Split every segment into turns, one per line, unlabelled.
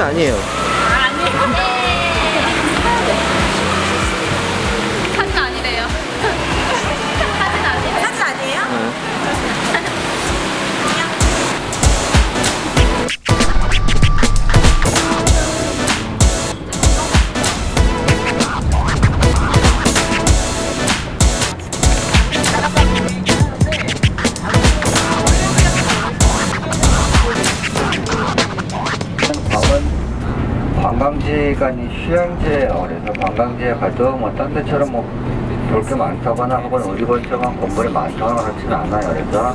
아니에요.
아닌 휴양지예요. 그래서 관광지에 가도 뭐 딴 데처럼 뭐 볼 게 많다거나 혹은 우리 번처럼 건물이 많다거나 그렇지는 않아요. 그래서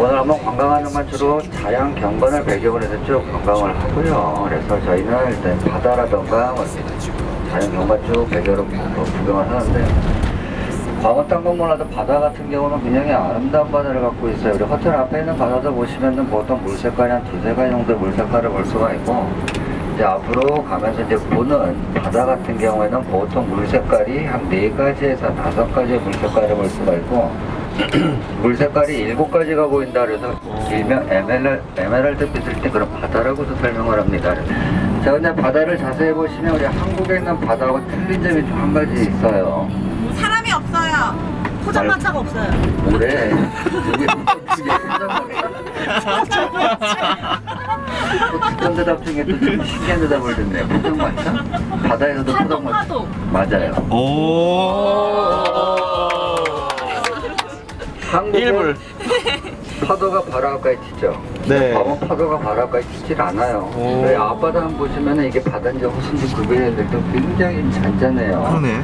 오늘 한번 관광하는 건 주로 자연 경관을 배경으로 해서 쭉 관광을 하고요. 그래서 저희는 일단 바다라던가 뭐 자연 경관 쭉 배경으로 구- 구경을 하는데 광어 땅건 몰라도 바다 같은 경우는 굉장히 아름다운 바다를 갖고 있어요. 우리 호텔 앞에 있는 바다도 보시면은 보통 물 색깔이 한 두세 가지 정도의 물 색깔을 볼 수가 있고 이제 앞으로 가면서 이제 보는 바다 같은 경우에는 보통 물 색깔이 한 네 가지에서 다섯 가지의 물 색깔을 볼 수가 있고 물 색깔이 일곱 가지가 보인다 그래서 일명 에메랄, 에메랄드 빛을 때 그런 바다라고도 설명을 합니다. 자 근데 바다를 자세히 보시면 우리 한국에 있는 바다하고 틀린 점이 좀 한 가지 있어요.
사람이 없어요. 포장마차가 없어요.
여기 어떻게 듣던 대답 중에 또 좀 신기한 대답을 듣네. 포장마차? 바다에서도 포장마차. 맞아요. 한국은
일불.
파도가 바로 가까이 치죠.
네.
밤은 파도가 바로 가까이 치질 않아요.
오.
저희 앞바다 한번 보시면 이게 바다인지 호수인지 구별했는데 굉장히 잔잔해요.
그러네.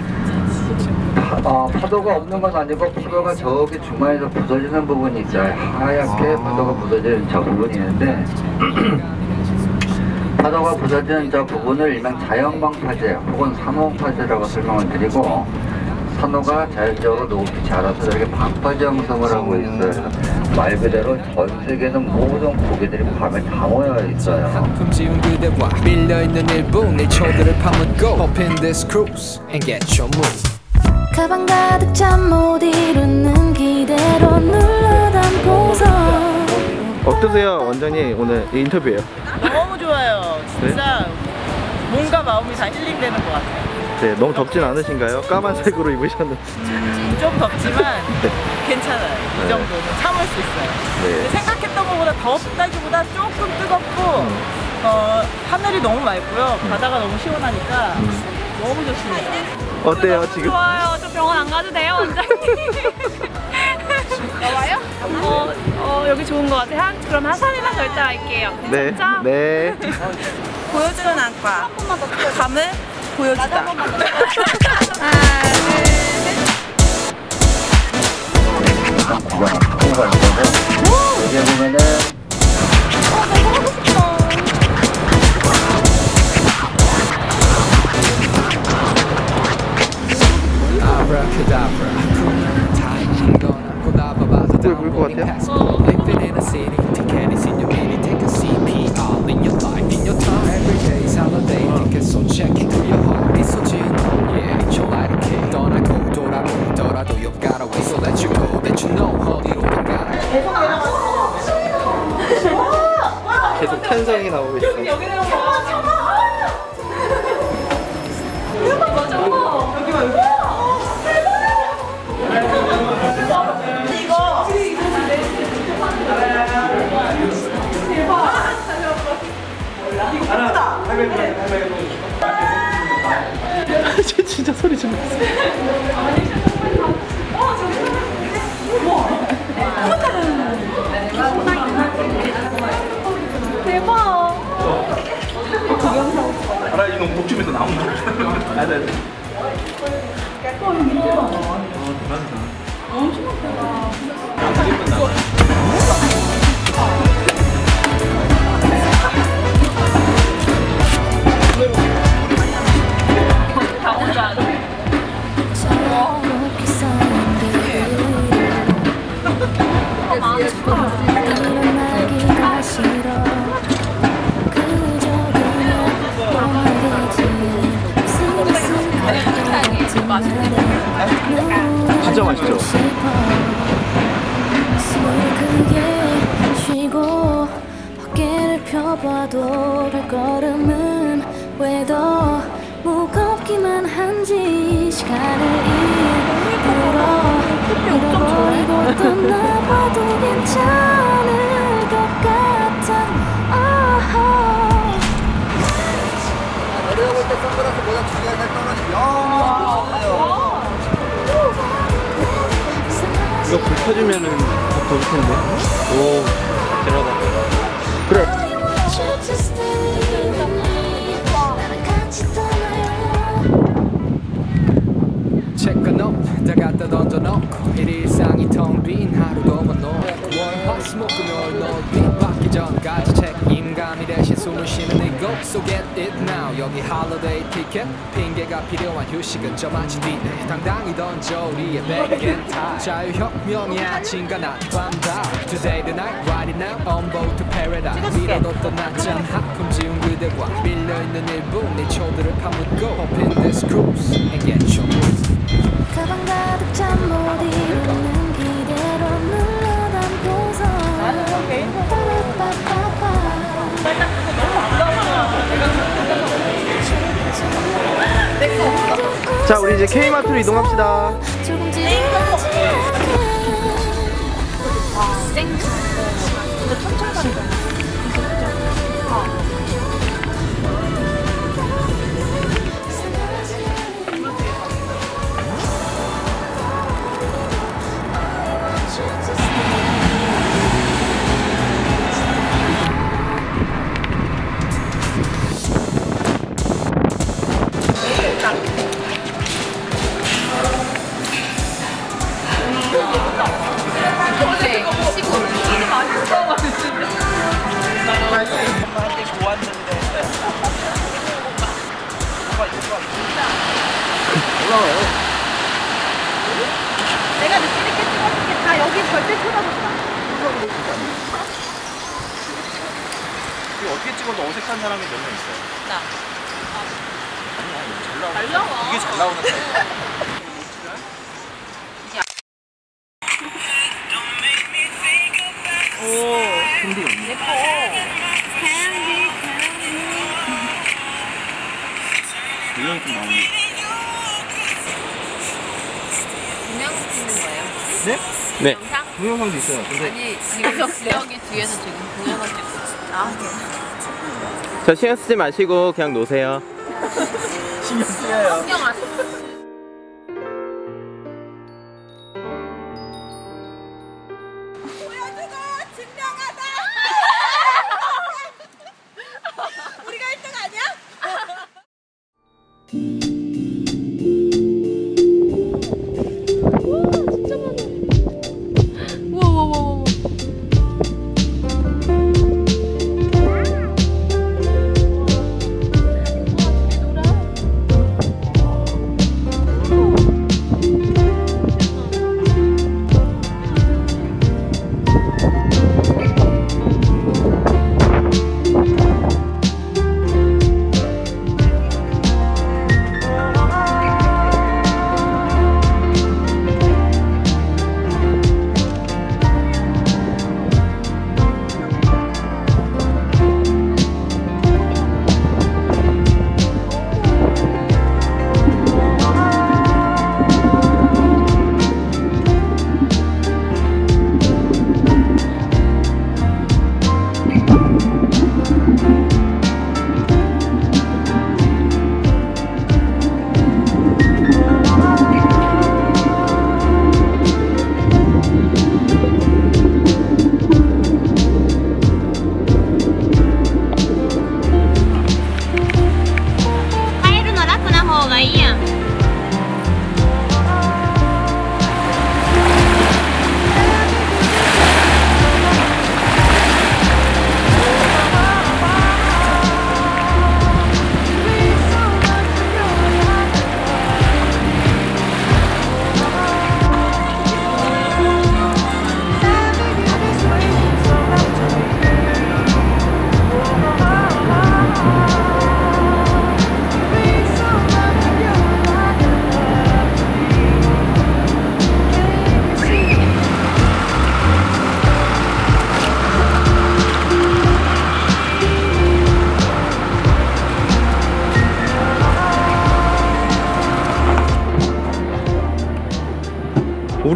파, 어, 파도가 없는 건 아니고 파도가 저기 중간에서 부서지는 부분이 있어요. 하얗게
아.
파도가 부서지는 저 부분이 있는데 파도가 부서지는 저 부분을 일명 자연방파제 혹은 산호파제라고 설명을 드리고 산호가 자연적으로 높이 자라서 저렇게 방파제 형성을 하고 있어요. 말 그대로 전 세계는 모든 고기들이 밤에 다 모여 있어요.
상품 지운 그대와 밀려 있는 일본 일초들을 파묻고 Hop in this cruise and get your move
가방 가득 잠 못 이루는 기대로 눌러 담고서
어떠세요, 원장님? 오늘 이 인터뷰예요.
너무 좋아요. 진짜 몸과 마음이 다 힐링되는 것 같아요.
네, 너무 덥진 않으신가요? 까만색으로 입으셨는데.
좀 덥지만 괜찮아요. 이
네.
정도는 참을 수 있어요.
네.
생각했던 것보다 덥다기보다 조금 뜨겁고
음.
어, 하늘이 너무 맑고요. 바다가 너무 시원하니까 너무 좋습니다.
어때요, 지금?
좋아요. 저 병원 안 가도 돼요, 원장님. 나와요? 어, 어, 여기 좋은 것 같아요. 한, 그럼 한 3일만 더 있다 갈게요.
네.
진짜?
네.
보여주는 안과. 감을 보여주다.
여기 보면
진짜 소리 좀.
알아 이놈 거. 아, 네.
이렇게 숨을 크게 쉬고 어깨를 펴 봐도 발걸음은 왜 더 무겁기만 한지 시간을 일부러 잃어버리고 떠나봐도 괜찮을 것 같아 oh.
내려볼 때 선글라스 모자 두개 살 떨어지면
이거 불 켜주면은 더 좋을 텐데. 오, 대단하다.
체크노? 다 갖다 던져놓고 일일상이 텅 빈 하루도 못노 월화수목금요일 너비 받기 전까지 책임감이 대신 숨을 쉬는 이곳 So get it now. 여기 홀리데이 티켓 핑계가 필요한 휴식은 저마치 뒤에 당당히 던져. 우리의 백엔 타임 자유혁명이 아침과 낮 밤다. Today the night right now on boat to paradise. 위로도 떠났잖아 하품 지운 그대와 밀려있는 일부. 내 초들을 파묻고 Hop in this cruise and get your
가득 잠못 이루는 기대로 눌러 담고서 빠라빠빠빠
자, 우리 이제 K마트로 이동합시다.
조금 지루하지 않게.
내가
잘
나와.
이게 잘 나오는 거야. 분량이 좀 나오네.
분명 찍는 거예요?
네? 네.
영상?
동영상도 있어요. 근데
아니 지금 여기 뒤에서 지금 동영상 찍고 있어. 아,
저 신경 쓰지 마시고 그냥 노세요.
신경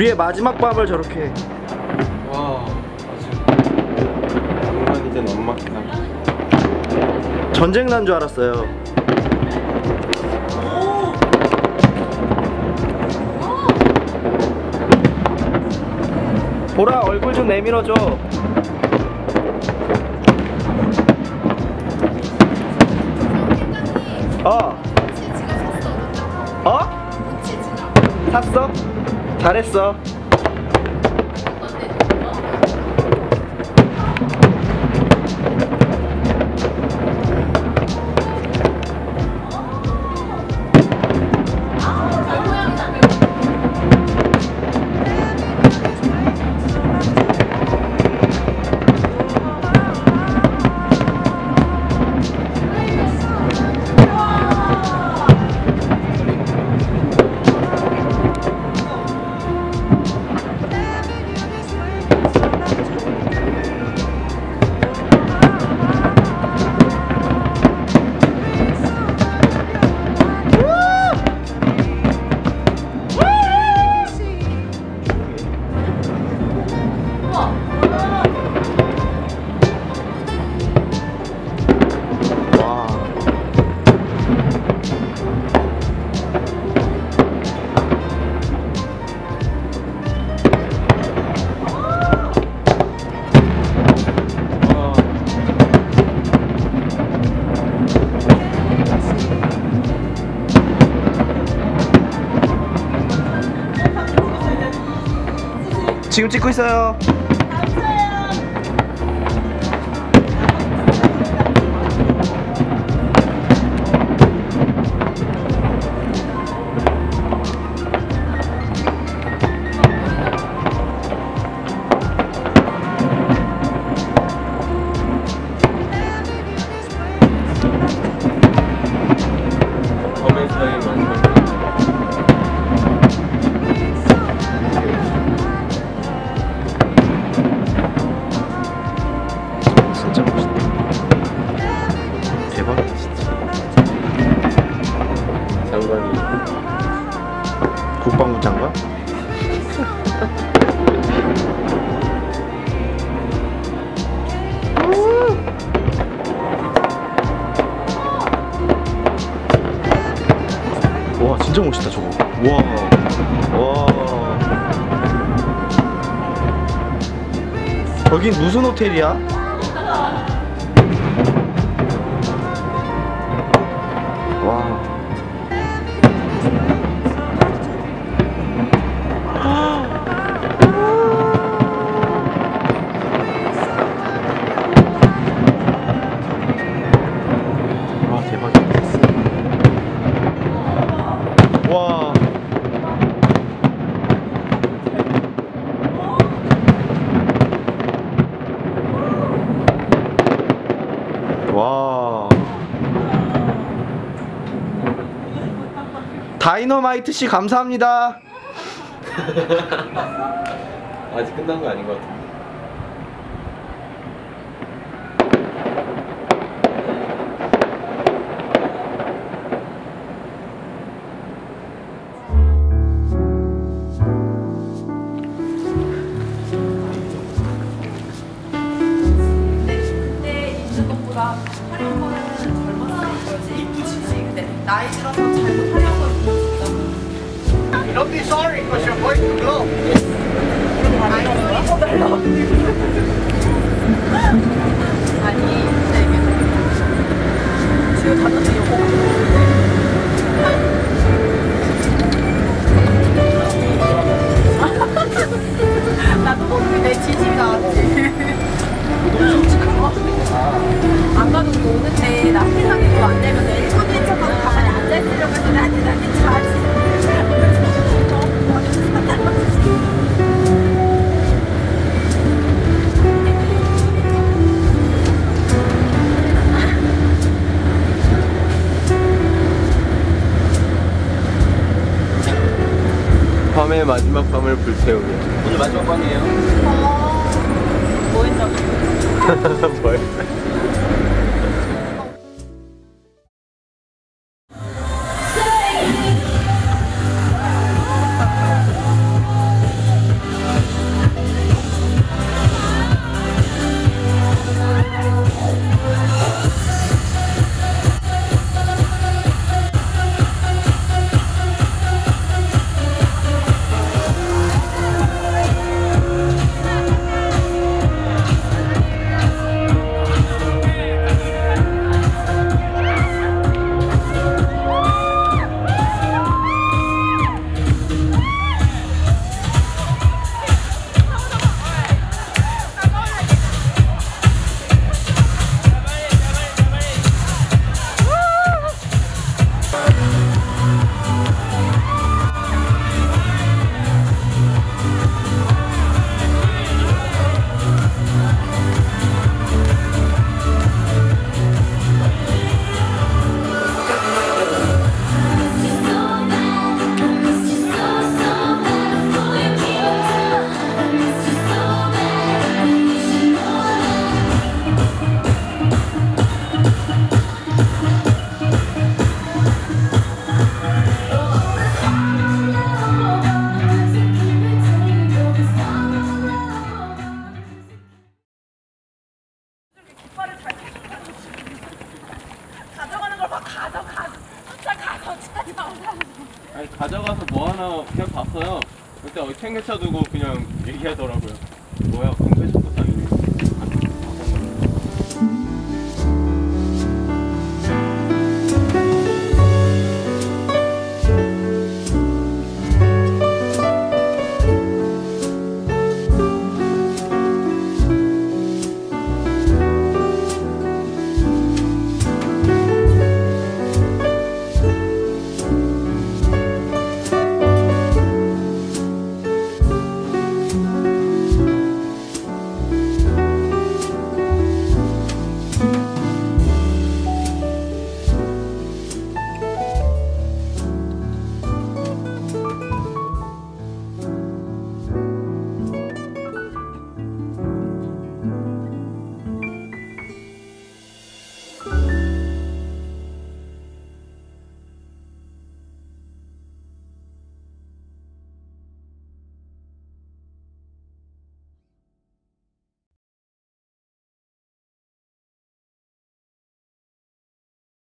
우리의 마지막 밤을 저렇게
와 정말 이제 너무 막히다
전쟁 난 줄 알았어요. 보라 얼굴 좀 내밀어줘. 어. 어? 샀어? 잘했어. 지금 찍고 있어요.
장관이
국방부 장관? 와 진짜 멋있다 저거. 와. 와. 여긴 무슨 호텔이야? 다이너마이트 씨 감사합니다.
아직 끝난 거 아닌 것 같아
근데
마지막 밤을 불태우며 오늘 마지막 밤이에요
뭐 했냐고.
뭘 아니 그때 어디 챙겨쳐두고 그냥 얘기하더라고요. 뭐야 공패 줬고